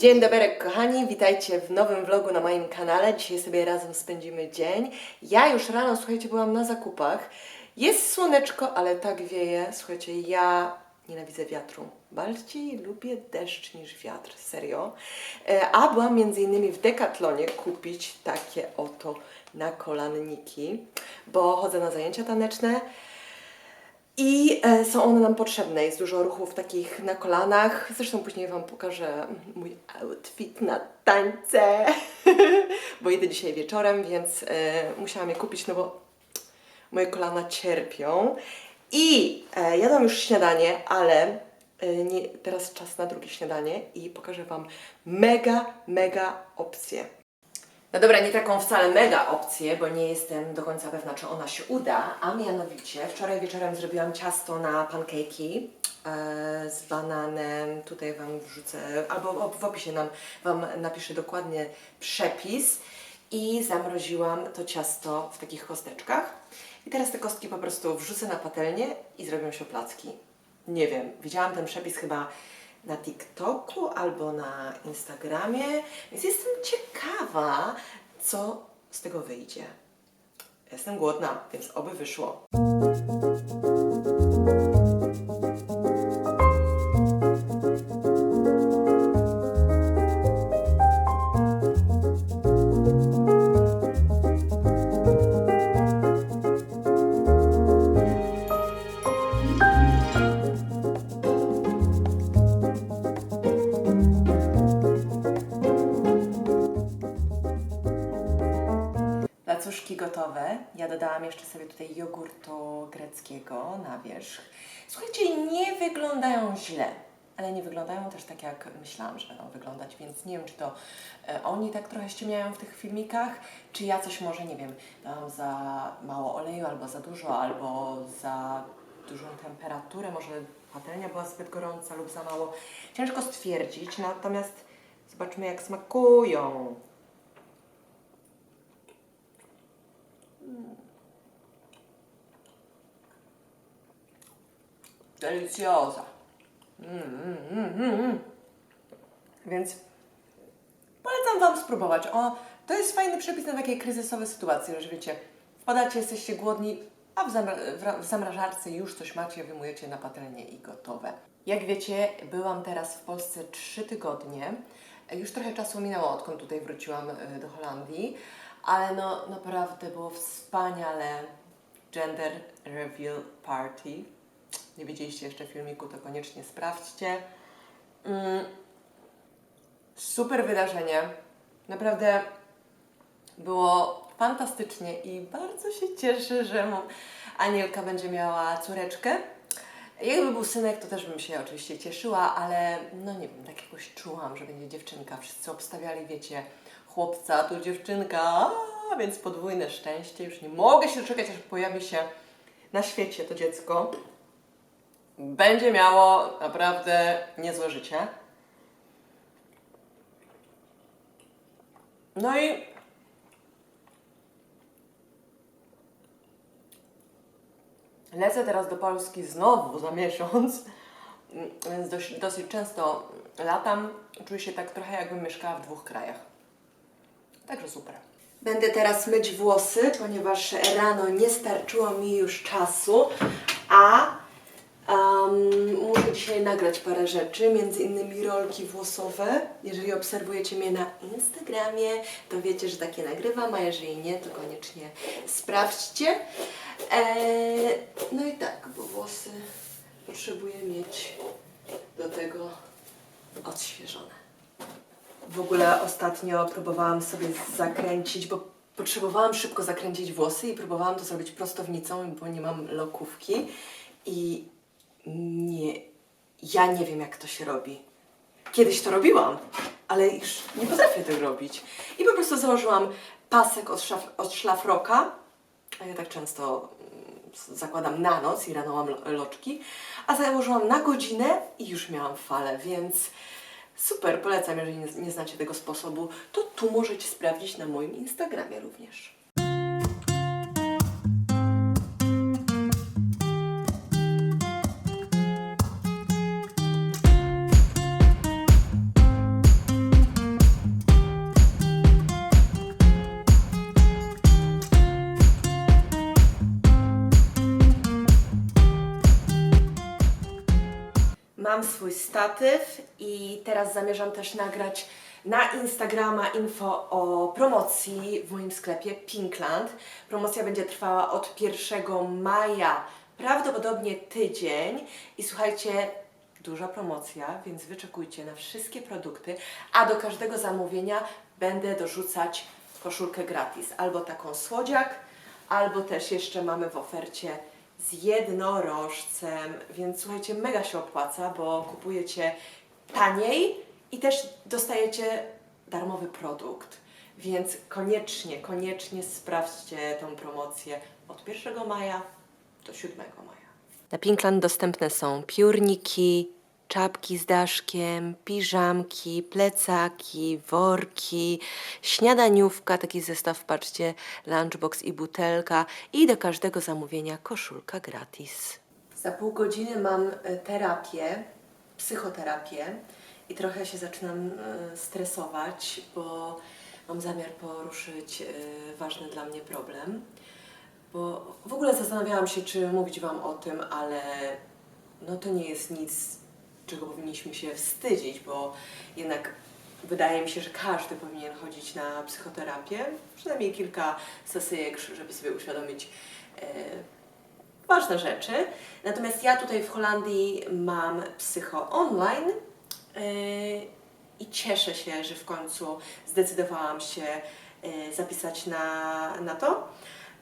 Dzień dobry kochani, witajcie w nowym vlogu na moim kanale. Dzisiaj sobie razem spędzimy dzień. Ja już rano, słuchajcie, byłam na zakupach. Jest słoneczko, ale tak wieje. Słuchajcie, ja nienawidzę wiatru. Bardziej lubię deszcz niż wiatr, serio. E, A byłam między innymi w Decathlonie kupić takie oto nakolanniki, bo chodzę na zajęcia taneczne. I e, są one nam potrzebne. Jest dużo ruchów takich na kolanach. Zresztą później Wam pokażę mój outfit na tańce. bo idę dzisiaj wieczorem, więc e, musiałam je kupić, no bo moje kolana cierpią. I e, jadłam już śniadanie, ale nie, teraz czas na drugie śniadanie i pokażę Wam mega, mega opcję. No dobra, nie taką wcale mega opcję, bo nie jestem do końca pewna, czy ona się uda, a mianowicie wczoraj wieczorem zrobiłam ciasto na pancake'i e, z bananem. Tutaj Wam wrzucę, albo w opisie nam, Wam napiszę dokładnie przepis. I zamroziłam to ciasto w takich kosteczkach. I teraz te kostki po prostu wrzucę na patelnię i zrobią się placki. Nie wiem, widziałam ten przepis chyba na TikToku albo na Instagramie, więc jestem ciekawa, co z tego wyjdzie. Jestem głodna, więc oby wyszło. Ja dodałam jeszcze sobie tutaj jogurtu greckiego na wierzch. Słuchajcie, nie wyglądają źle, ale nie wyglądają też tak, jak myślałam, że będą wyglądać, więc nie wiem, czy to e, oni tak trochę ściemniają w tych filmikach, czy ja coś może, nie wiem, dałam za mało oleju, albo za dużo, albo za dużą temperaturę, może patelnia była zbyt gorąca lub za mało. Ciężko stwierdzić, natomiast zobaczmy, jak smakują. Deliciosa. Mm, mm, mm, mm, mm. Więc polecam Wam spróbować. O, to jest fajny przepis na takie kryzysowe sytuacje, że wiecie, wpadacie, jesteście głodni, a w, zamra w ra- w zamrażarce już coś macie, wyjmujecie na patelnię i gotowe. Jak wiecie, byłam teraz w Polsce trzy tygodnie. Już trochę czasu minęło, odkąd tutaj wróciłam e, do Holandii, ale no naprawdę było wspaniale. Gender Reveal Party. Nie widzieliście jeszcze filmiku, to koniecznie sprawdźcie. Mm, super wydarzenie. Naprawdę było fantastycznie i bardzo się cieszę, że Anielka będzie miała córeczkę. Jakby był synek, to też bym się oczywiście cieszyła, ale no nie wiem, tak jakoś czułam, że będzie dziewczynka. Wszyscy obstawiali, wiecie, chłopca, tu dziewczynka, a, więc podwójne szczęście. Już nie mogę się doczekać, aż pojawi się na świecie to dziecko. Będzie miało naprawdę niezłe życie. No i lecę teraz do Polski znowu za miesiąc, więc dość, dosyć często latam. Czuję się tak trochę jakbym mieszkała w dwóch krajach. Także super. Będę teraz myć włosy, ponieważ rano nie starczyło mi już czasu, a Um, muszę dzisiaj nagrać parę rzeczy, między innymi rolki włosowe. Jeżeli obserwujecie mnie na Instagramie, to wiecie, że takie nagrywam, a jeżeli nie, to koniecznie sprawdźcie. Eee, no i tak, bo włosy potrzebuję mieć do tego odświeżone. W ogóle ostatnio próbowałam sobie zakręcić, bo potrzebowałam szybko zakręcić włosy i próbowałam to zrobić prostownicą, bo nie mam lokówki. I nie, ja nie wiem jak to się robi. Kiedyś to robiłam, ale już nie potrafię tego robić. I po prostu założyłam pasek od, szaf, od szlafroka, a ja tak często mm, zakładam na noc i rano mam lo- loczki, a założyłam na godzinę i już miałam falę, więc super, polecam, jeżeli nie, nie znacie tego sposobu, to tu możecie sprawdzić na moim Instagramie również. Mam swój statyw i teraz zamierzam też nagrać na Instagrama info o promocji w moim sklepie Pinkland. Promocja będzie trwała od 1 maja, prawdopodobnie tydzień. I słuchajcie, duża promocja, więc wyczekujcie na wszystkie produkty, a do każdego zamówienia będę dorzucać koszulkę gratis. Albo taką słodziak, albo też jeszcze mamy w ofercie z jednorożcem, więc słuchajcie, mega się opłaca, bo kupujecie taniej i też dostajecie darmowy produkt. Więc koniecznie, koniecznie sprawdźcie tą promocję od 1 maja do 7 maja. Na Pinkland dostępne są piórniki, czapki z daszkiem, piżamki, plecaki, worki, śniadaniówka, taki zestaw, patrzcie, lunchbox i butelka i do każdego zamówienia koszulka gratis. Za pół godziny mam e, terapię, psychoterapię i trochę się zaczynam e, stresować, bo mam zamiar poruszyć e, ważny dla mnie problem. Bo w ogóle zastanawiałam się, czy mówić Wam o tym, ale no to nie jest nic, czego powinniśmy się wstydzić, bo jednak wydaje mi się, że każdy powinien chodzić na psychoterapię, przynajmniej kilka sesyjek, żeby sobie uświadomić e, ważne rzeczy. Natomiast ja tutaj w Holandii mam psycho online yy, i cieszę się, że w końcu zdecydowałam się yy, zapisać na, na to.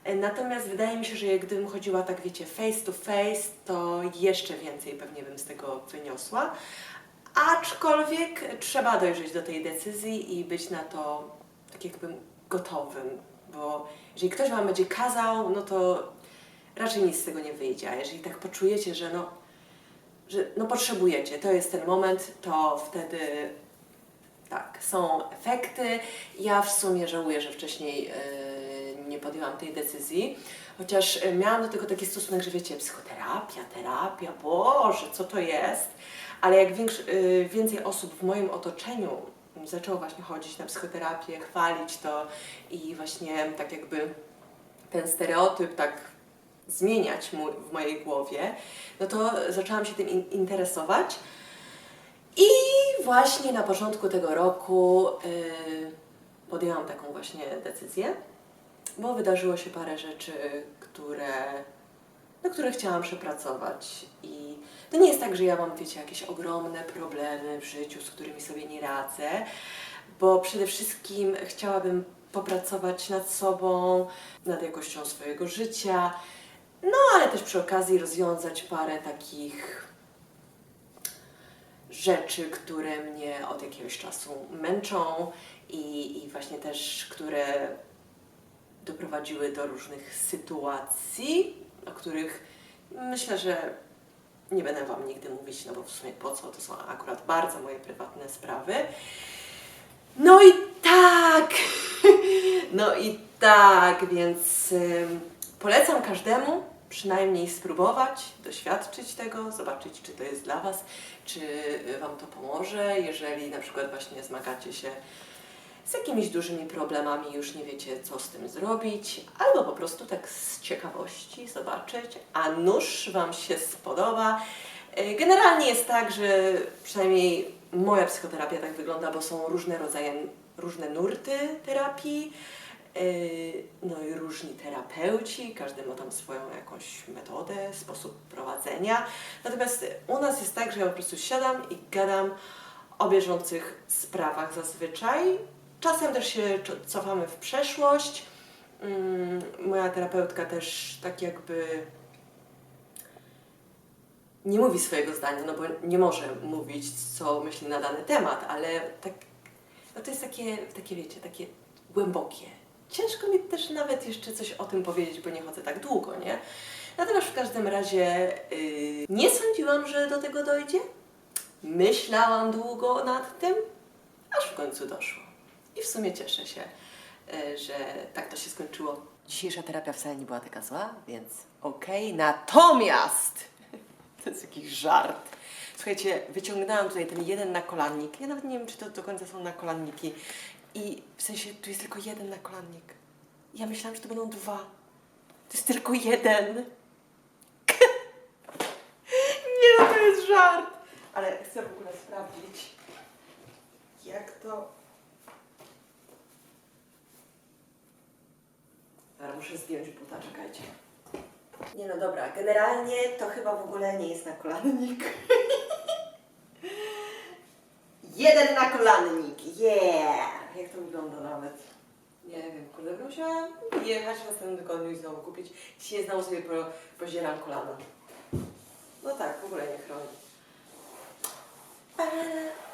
Yy, Natomiast wydaje mi się, że jak gdybym chodziła tak, wiecie, face to face, to jeszcze więcej pewnie bym z tego wyniosła. Aczkolwiek trzeba dojrzeć do tej decyzji i być na to tak jakby gotowym, bo jeżeli ktoś Wam będzie kazał, no to raczej nic z tego nie wyjdzie. A jeżeli tak poczujecie, że no, że no potrzebujecie, to jest ten moment, to wtedy tak, są efekty. Ja w sumie żałuję, że wcześniej yy, nie podjęłam tej decyzji, chociaż yy, miałam do tego taki stosunek, że wiecie, psychoterapia, terapia, Boże, co to jest? Ale jak większy, więcej osób w moim otoczeniu zaczęło właśnie chodzić na psychoterapię, chwalić to i właśnie tak jakby ten stereotyp tak zmieniać w mojej głowie, no to zaczęłam się tym in, interesować. I właśnie na początku tego roku yy, podjęłam taką właśnie decyzję, bo wydarzyło się parę rzeczy, które, na które chciałam przepracować. I to nie jest tak, że ja mam, wiecie, jakieś ogromne problemy w życiu, z którymi sobie nie radzę, bo przede wszystkim chciałabym popracować nad sobą, nad jakością swojego życia, no ale też przy okazji rozwiązać parę takich rzeczy, które mnie od jakiegoś czasu męczą i, i właśnie też, które doprowadziły do różnych sytuacji, o których myślę, że nie będę Wam nigdy mówić, no bo w sumie po co, to są akurat bardzo moje prywatne sprawy. No i tak, no i tak, więc polecam każdemu przynajmniej spróbować, doświadczyć tego, zobaczyć, czy to jest dla Was, czy Wam to pomoże, jeżeli na przykład właśnie zmagacie się z jakimiś dużymi problemami, już nie wiecie, co z tym zrobić, albo po prostu tak z ciekawości zobaczyć, a nóż Wam się spodoba. Y, Generalnie jest tak, że przynajmniej moja psychoterapia tak wygląda, bo są różne rodzaje, różne nurty terapii, yy, no i różni terapeuci, każdy ma tam swoją jakąś metodę, sposób prowadzenia. Natomiast u nas jest tak, że ja po prostu siadam i gadam o bieżących sprawach zazwyczaj. Czasem też się cofamy w przeszłość. Mm, Moja terapeutka też tak jakby nie mówi swojego zdania, no bo nie może mówić, co myśli na dany temat, ale tak, no to jest takie, takie wiecie, takie głębokie. Ciężko mi też nawet jeszcze coś o tym powiedzieć, bo nie chodzę tak długo, nie? Natomiast w każdym razie yy, nie sądziłam, że do tego dojdzie. Myślałam długo nad tym, aż w końcu doszło. I w sumie cieszę się, yy, że tak to się skończyło. Dzisiejsza terapia wcale nie była taka zła, więc okej. Natomiast to jest jakiś żart. Słuchajcie, wyciągnęłam tutaj ten jeden nakolannik. Ja nawet nie wiem, czy to do końca są nakolanniki. I w sensie tu jest tylko jeden nakolannik. Ja myślałam, że to będą dwa. To jest tylko jeden. nie no, to jest żart. ale chcę w ogóle sprawdzić, jak to... Ale muszę zdjąć buta, czekajcie. Nie no dobra, generalnie to chyba w ogóle nie jest nakolannik. Jeden nakolannik, yeah! Jak to wygląda nawet? Nie wiem, kurde, musiałam jechać w następnym tygodniu i znowu kupić. Dzisiaj znowu sobie po, pozieram kolana. No tak, w ogóle nie chroni.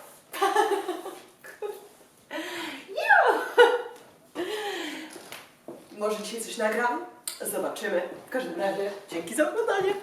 Może dzisiaj coś nagram? Zobaczymy. W każdym razie dzięki za oglądanie.